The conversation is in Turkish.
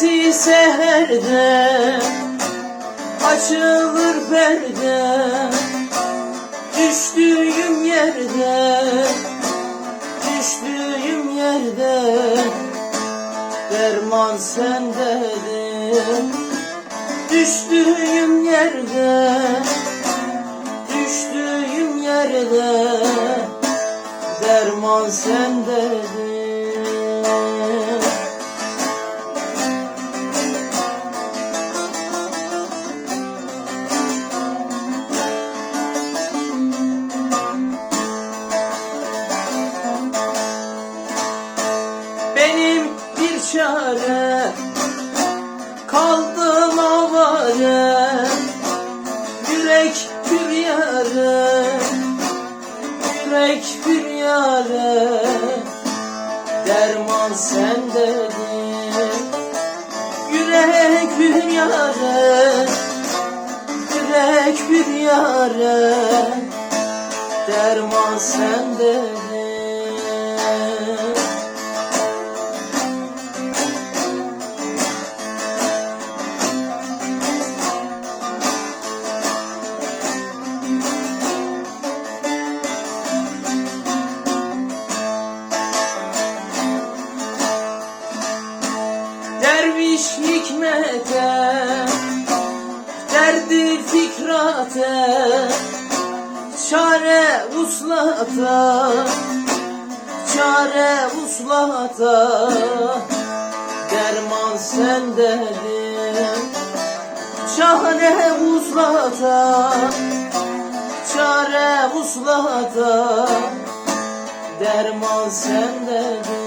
Vakti seherde açılır perde. Düştüğüm yerde Düştüğüm yerde Derman sendedir. Düştüğüm yerde Düştüğüm yerde Derman sendedir çare Kaldım avare Yürek bir yare Yürek bir yare Derman sendedir Yürek bir yare Yürek bir yare Derman sendedir Derviş hikmete Derdi fikrate Çare uslata Çare uslata Derman sendedir Çare uslata Çare uslata Derman sendedir